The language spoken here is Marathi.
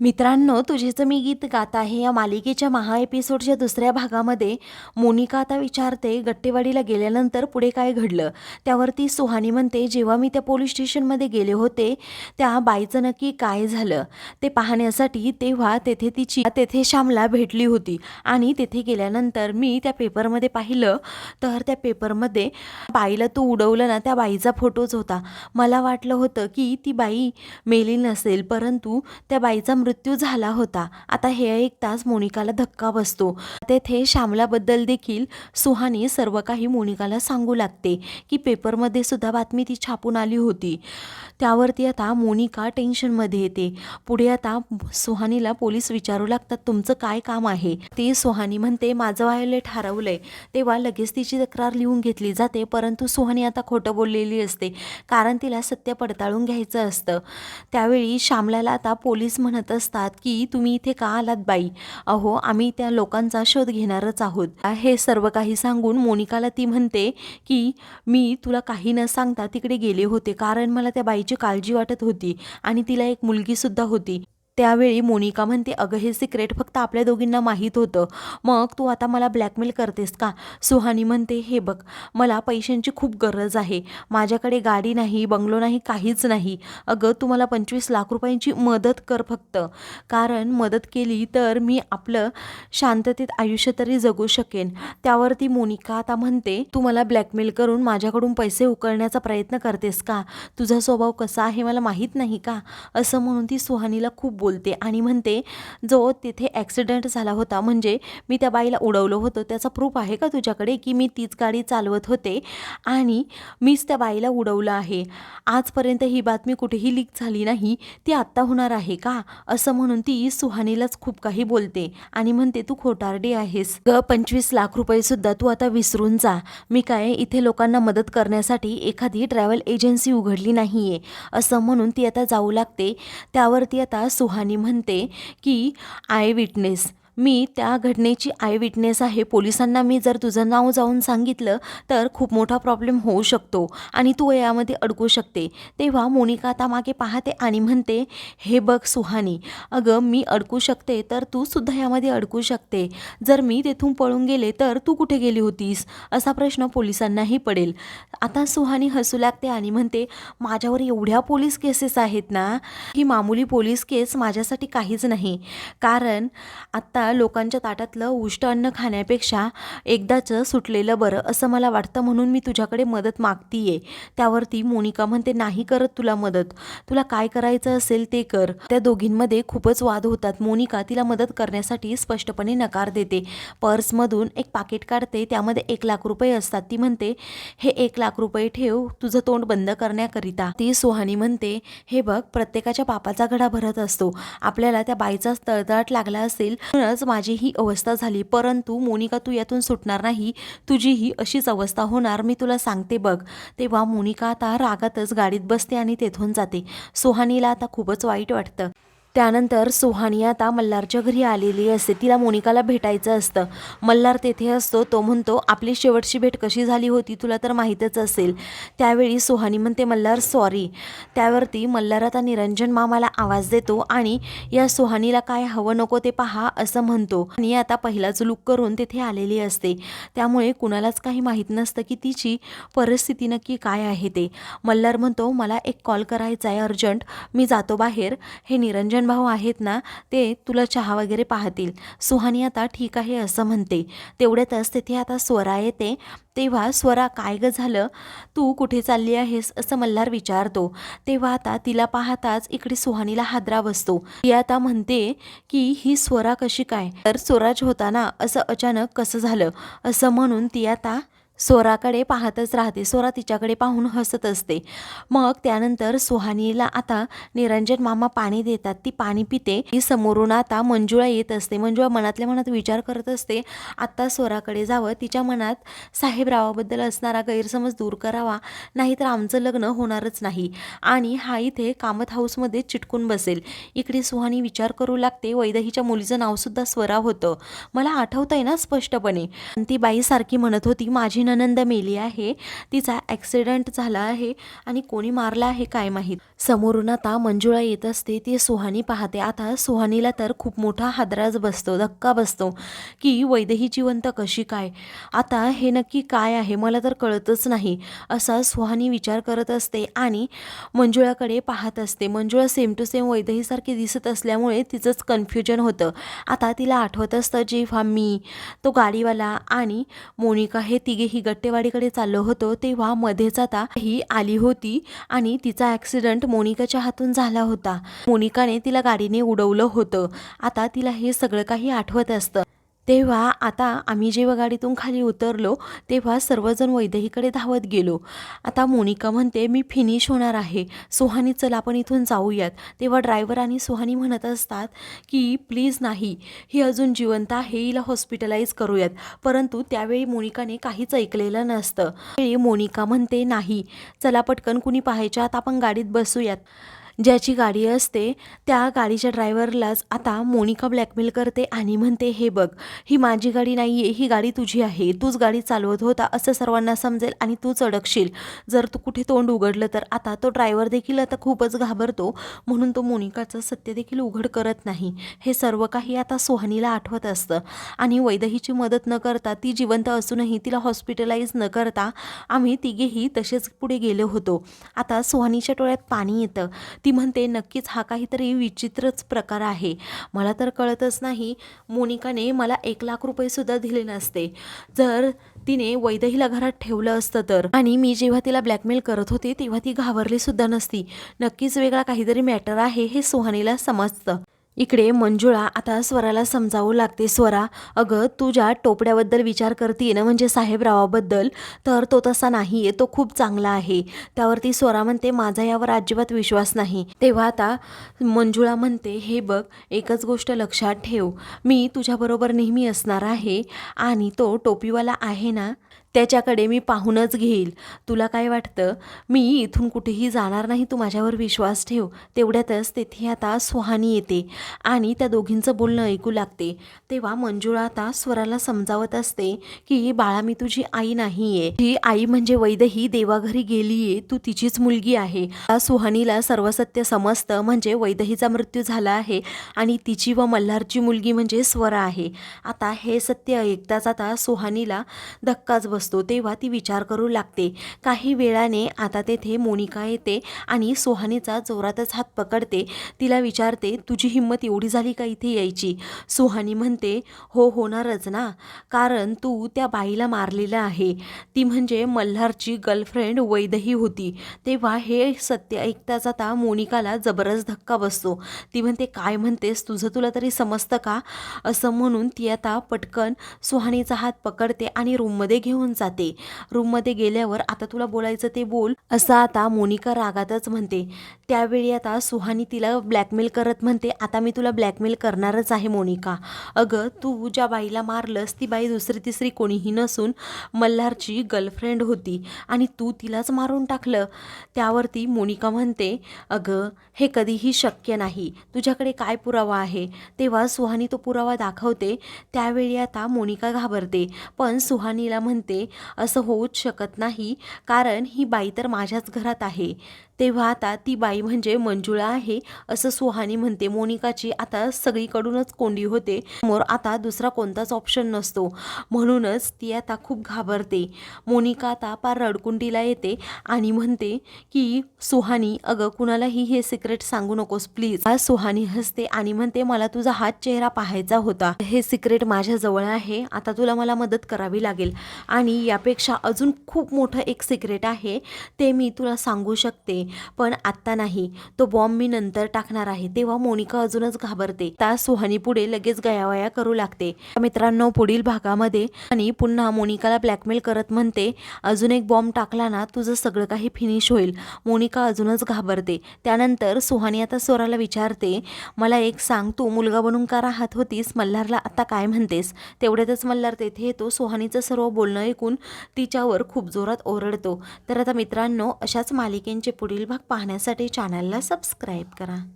मित्रांनो तुझेचं मी गीत गात आहे. या मालिकेच्या महा एपिसोडच्या दुसऱ्या भागामध्ये मोनिका आता विचारते गट्टेवाडीला गेल्यानंतर पुढे काय घडलं? त्यावरती सुहानी म्हणते जेव्हा मी त्या पोलीस स्टेशनमध्ये गेले होते त्या बाईचं नक्की काय झालं? ते पाहण्यासाठी तेव्हा तेथे तिची तेथे श्यामला भेटली होती. आणि तेथे गेल्यानंतर मी त्या पेपरमध्ये पाहिलं तर त्या पेपरमध्ये बाईला तू उडवलं ना त्या बाईचा फोटोच होता. मला वाटलं होतं की ती बाई मेली नसेल परंतु त्या बाईचा मृत्यू झाला होता. आता हे ऐकताच मोनिकाला धक्का बसतो. तेथे श्यामलाबद्दल देखील सुहानी सर्व काही मोनिकाला सांगू लागते की पेपरमध्ये सुद्धा बातमी ती छापून आली होती. त्यावरती आता मोनिका टेन्शनमध्ये येते. पुढे आता सुहानीला पोलीस विचारू लागतात तुमचं काय काम आहे? ती सुहानी म्हणते माझं व्हायलेट हरवलंय तेव्हा लगेच तिची तक्रार लिहून घेतली जाते परंतु सुहानी आता खोटं बोललेली असते कारण तिला सत्य पडताळून घ्यायचं असतं. त्यावेळी श्यामलाला आता पोलीस म्हणत असतात की तुम्ही इथे का आलात बाई? अहो आम्ही त्या लोकांचा शोध घेणारच आहोत. हे सर्व काही सांगून मोनिकाला ती म्हणते की मी तुला काही न सांगता तिकडे गेले होते कारण मला त्या बाईची काळजी वाटत होती आणि तिला एक मुलगीसुद्धा होती. त्यावेळी मोनिका म्हणते अगं हे सिक्रेट फक्त आपल्या दोघींना माहीत होतं. मग तू आता मला ब्लॅकमेल करतेस का? सुहानी म्हणते हे बघ मला पैशांची खूप गरज आहे. माझ्याकडे गाडी नाही बंगलो नाही काहीच नाही. अगं तू मला पंचवीस लाख रुपयांची मदत कर फक्त. कारण मदत केली तर मी आपलं शांततेत आयुष्य तरी जगू शकेन. त्यावरती मोनिका आता म्हणते तू मला ब्लॅकमेल करून माझ्याकडून पैसे उकळण्याचा प्रयत्न करतेस का? तुझा स्वभाव कसा आहे मला माहीत नाही का? असं म्हणून ती सुहानीला खूप बोलते आणि म्हणते जो तिथे ॲक्सिडेंट झाला होता म्हणजे मी त्या बाईला उडवलं होतं त्याचा प्रूफ आहे का तुझ्याकडे की मी तीच गाडी चालवत होते आणि मीच त्या बाईला उडवलं आहे? आजपर्यंत ही बातमी कुठेही लीक झाली नाही ती आत्ता होणार आहे का? असं म्हणून ती सुहानीलाच खूप काही बोलते आणि म्हणते तू खोटारडी आहेस. ग पंचवीस लाख रुपये सुद्धा तू आता विसरून जा. मी काय इथे लोकांना मदत करण्यासाठी एखादी ट्रॅव्हल एजन्सी उघडली नाही आहे असं म्हणून ती आता जाऊ लागते. त्यावरती आता सुहा सुहानी म्हणते की आय विटनेस मी त्या घटनेची आय विटनेस आहे. पोलिसांना मी जर तुझं नाव जाऊन सांगितलं तर खूप मोठा प्रॉब्लेम होऊ शकतो आणि तू यामध्ये अडकू शकते. तेव्हा मोनिका आता मागे पाहते आणि म्हणते हे बघ सुहानी अगं मी अडकू शकते तर तू सुद्धा यामध्ये अडकू शकते. जर मी तेथून पळून गेले तर तू कुठे गेली होतीस? असा प्रश्न पोलिसांनाही पडेल. आता सुहानी हसू लागते आणि म्हणते माझ्यावर एवढ्या पोलीस केसेस आहेत ना ही मामूली पोलीस केस माझ्यासाठी काहीच नाही. कारण आत्ता लोकांच्या ताटातलं उष्ट अन्न खाण्यापेक्षा एकदाचं सुटलेलं बरं असं मला वाटतं म्हणून मी तुझ्याकडे मदत मागतीये. त्यावरती मोनिका म्हणते नाही करत तुला मदत. तुला काय करायचं असेल ते कर. त्या दोघींमध्ये खूपच वाद होतात. मोनिका तिला मदत करण्यासाठी स्पष्टपणे नकार देते. पर्समधून एक पाकिट काढते. त्यामध्ये एक लाख रुपये असतात. ती म्हणते हे एक लाख रुपये ठेव. तुझं तोंड बंद करण्याकरिता. ती सुहानी म्हणते हे बघ प्रत्येकाच्या पापाचा घडा भरत असतो. आपल्याला त्या बाईचा तळतळाट लागला असेल म्हणूनच माझी ही अवस्था झाली. परंतु मोनिका तू यातून सुटणार नाही. तुझी ही अशीच अवस्था होणार मी तुला सांगते बघ. तेव्हा मोनिका आता रागातच गाडीत बसते आणि तेथून जाते. सुहानीला आता खूपच वाईट वाटतं. त्यानंतर सुहानी आता मल्हारच्या घरी आलेली असते. तिला मोनिकाला भेटायचं असतं. मल्हार तेथे असतो. तो म्हणतो आपली शेवटची भेट कशी झाली होती तुला तर माहीतच असेल त्यावेळी सुहानी म्हणते मल्हार सॉरी त्यावरती मल्हार आता निरंजन मामाला आवाज देतो आणि या सुहानीला काय हवं नको ते पहा असं म्हणतो. आणि आता पहिलाच लुक करून तेथे आलेली असते. त्यामुळे कुणालाच काही माहीत नसतं की तिची परिस्थिती नक्की काय आहे ते. मल्हार म्हणतो मला एक कॉल करायचा आहे अर्जंट मी जातो बाहेर हे निरंजन भाऊ आहेत ना ते तुला चहा वगैरे पाहतील. सुहानी आता ठीक आहे असं म्हणते. तेवढ्यातच तिथे आता स्वरा येते. तेव्हा स्वरा काय ग झालं? तू कुठे चालली आहेस असं मल्हार विचारतो. तेव्हा आता तिला पाहताच इकडे सुहानीला हादरा बसतो. ती आता म्हणते की ही स्वरा कशी काय? तर स्वराज होता ना असं अचानक कसं झालं? असं म्हणून ती आता स्वराकडे पाहतच राहते. स्वरा तिच्याकडे पाहून हसत असते. मग त्यानंतर सुहानीला आता निरंजन मामा पाणी देतात. ती पाणी पिते. ती समोरून आता मंजुळा येत असते. मंजुळा मनातल्या मनात विचार करत असते आत्ता स्वराकडे जावं. तिच्या मनात साहेबरावाबद्दल असणारा गैरसमज दूर करावा. नाहीतर आमचं लग्न होणारच नाही. आणि हा इथे कामत हाऊसमध्ये चिटकून बसेल. इकडे सुहानी विचार करू लागते. वैदहीच्या मुलीचं नावसुद्धा स्वरा होतं. मला आठवतंय ना स्पष्टपणे. ती बाईसारखी म्हणत होती माझी ननंद मेली आहे. तिचा ॲक्सिडेंट झाला आहे आणि कोणी मारला आहे काय माहीत? समोरून आता मंजुळा येत असते. ती सुहानी पाहते. आता सुहानीला तर खूप मोठा हादराच बसतो धक्का बसतो. की वैदेही जिवंत कशी काय? आता हे नक्की काय आहे? मला तर कळतच नाही असा सुहानी विचार करत असते आणि मंजुळाकडे पाहत असते. मंजुळा सेम टू सेम वैदहीसारखी दिसत असल्यामुळे तिचंच कन्फ्युजन होतं. आता तिला आठवत असतं जेव्हा मी तो गाडीवाला आणि मोनिका हे तिघेही ही गट्टेवाडीकडे चाललो होतो तेव्हा मध्येच आता ही आली होती आणि तिचा ॲक्सिडेंट मोनिकाच्या हातून झाला होता. मोनिकाने तिला गाडीने उडवलं होतं. आता तिला हे सगळं काही आठवत असतं. तेव्हा आता आम्ही जेव्हा गाडीतून खाली उतरलो तेव्हा सर्वजण वैद्यहीकडे धावत गेलो. आता मोनिका म्हणते मी फिनिश होणार आहे. सुहानी चल आपण इथून जाऊयात. तेव्हा ड्रायव्हर आणि सुहानी म्हणत असतात की प्लीज नाही. ही अजून जिवंत आहे. हिला हॉस्पिटलाइज करूयात. परंतु त्यावेळी मोनिकाने काहीच ऐकलेलं नसतं. मोनिका म्हणते नाही. चला पटकन कुणी पाहायच्या आत आपण गाडीत बसूयात. ज्याची गाडी असते त्या गाडीच्या ड्रायव्हरलाच आता मोनिका ब्लॅकमेल करते आणि म्हणते हे बघ ही माझी गाडी नाही आहे ही गाडी तुझी आहे तूच गाडी चालवत होता असं सर्वांना समजेल आणि तूच अडकशील. जर तू कुठे तोंड उघडलं तर आता तो ड्रायव्हर देखील आता खूपच घाबरतो म्हणून तो मोनिकाचं सत्य देखील उघड करत नाही. हे सर्व काही आता सोहानीला आठवत असतं. आणि वैदहीची मदत न करता ती जिवंत असूनही तिला हॉस्पिटलाइज न करता आम्ही तिघेही तसेच पुढे गेलो होतो. आता सोहानीच्या डोळ्यात पाणी येतं. ती म्हणते नक्कीच हा काहीतरी विचित्रच प्रकार आहे. मला तर कळतच नाही. मोनिकाने मला एक लाख रुपयेसुद्धा दिले नसते. जर तिने वैदहीला घरात ठेवलं असतं तर. आणि मी जेव्हा तिला ब्लॅकमेल करत होते तेव्हा ती घाबरली सुद्धा नसती. नक्कीच वेगळा काहीतरी मॅटर आहे हे सुहानीला समजतं. इकडे मंजुळा आता स्वराला समजावू लागते. स्वरा अगं तुझ्या टोपड्याबद्दल विचार करते ना म्हणजे साहेबरावाबद्दल तर तो तसा नाही आहे तो खूप चांगला आहे. त्यावरती स्वरा म्हणते माझा यावर अजिबात विश्वास नाही. तेव्हा आता मंजुळा म्हणते हे बघ एकच गोष्ट लक्षात ठेव. मी तुझ्याबरोबर नेहमी असणार आहे आणि तो टोपीवाला आहे ना त्याच्याकडे मी पाहूनच घेईल. तुला काय वाटतं? मी इथून कुठेही जाणार नाही तू माझ्यावर विश्वास ठेव. तेवढ्यातच तेथे आता सुहानी येते आणि त्या दोघींचं बोलणं ऐकू लागते. तेव्हा मंजुळा आता स्वराला समजावत असते की बाळा मी तुझी आई नाही आहे ती आई म्हणजे वैदही देवाघरी गेली आहे तू तिचीच मुलगी आहे. सुहानीला सर्व सत्य समजतं म्हणजे वैदहीचा मृत्यू झाला आहे आणि तिची व मल्हारची मुलगी म्हणजे स्वरा आहे. आता हे सत्य ऐकताच आता सुहानीला धक्काच असतो तेव्हा ती विचार करू लागते. काही वेळाने आता तेथे मोनिका येते आणि सुहानीचा जोरातच हात पकडते. तिला विचारते तुझी हिंमत एवढी झाली का इथे यायची? सुहानी म्हणते हो होणारच ना. कारण तू त्या बाईला मारलेलं आहे. ती म्हणजे मल्हारची गर्लफ्रेंड वैदही होती. तेव्हा हे सत्य ऐकताच आता मोनिकाला जबरच धक्का बसतो. ती म्हणते काय म्हणतेस? तुझं तुला तरी समजतं का? असं म्हणून ती आता पटकन सुहानीचा हात पकडते आणि रूममध्ये घेऊन जाते. रूममध्ये गेल्यावर आता तुला बोलायचं ते बोल असं आता मोनिका रागातच म्हणते. त्यावेळी आता सुहानी तिला ब्लॅकमेल करत म्हणते आता मी तुला ब्लॅकमेल करणारच आहे मोनिका. अगं तू ज्या बाईला मारलंस ती बाई दुसरी तिसरी कोणीही नसून मल्हारची गर्लफ्रेंड होती आणि तू तिलाच मारून टाकलं. त्यावरती मोनिका म्हणते अगं हे कधीही शक्य नाही. तुझ्याकडे काय पुरावा आहे? तेव्हा सुहानी तो पुरावा दाखवते. त्यावेळी आता मोनिका घाबरते. पण सुहानीला म्हणते असं होऊच शकत नाही. कारण ही बाई तर माझ्याच घरात आहे. तेव्हा आता ती बाई म्हणजे मंजुळा आहे असं सुहानी म्हणते. मोनिकाची आता सगळीकडूनच कोंडी होते. समोर आता दुसरा कोणताच ऑप्शन नसतो. म्हणूनच ती आता खूप घाबरते. मोनिका आता पार रडकुंडीला येते आणि म्हणते की सुहानी अगं कुणालाही हे सिक्रेट सांगू नकोस प्लीज आज सुहानी हसते आणि म्हणते मला तुझा हात चेहरा पाहायचा होता. हे सिक्रेट माझ्याजवळ आहे. आता तुला मला मदत करावी लागेल. आणि यापेक्षा अजून खूप मोठं एक सिक्रेट आहे. ते मी तुला सांगू शकते. पण आत्ता नाही. तो बॉम्ब मी नंतर टाकणार आहे. तेव्हा मोनिका अजूनच घाबरते. त्या सुहानी पुढे लगेच गयावया करू लागते. मित्रांनो पुढील भागामध्ये आणि पुन्हा मोनिकाला ब्लॅकमेल करत म्हणते अजून एक बॉम्ब टाकला ना तुझं सगळं काही फिनिश होईल. मोनिका अजूनच घाबरते. त्यानंतर सुहानी आता स्वराला विचारते मला एक सांग तू मुलगा बनून का राहत होतीस? मल्हारला आता काय म्हणतेस? तेवढ्यातच मल्हार तेथे येतो. सुहानीचं सर्व बोलणं ऐकून तिच्यावर खूप जोरात ओरडतो. तर आता मित्रांनो अशाच मालिकेंचे पुढील भाग पाहण्यासाठी चॅनलला सबस्क्राईब करा.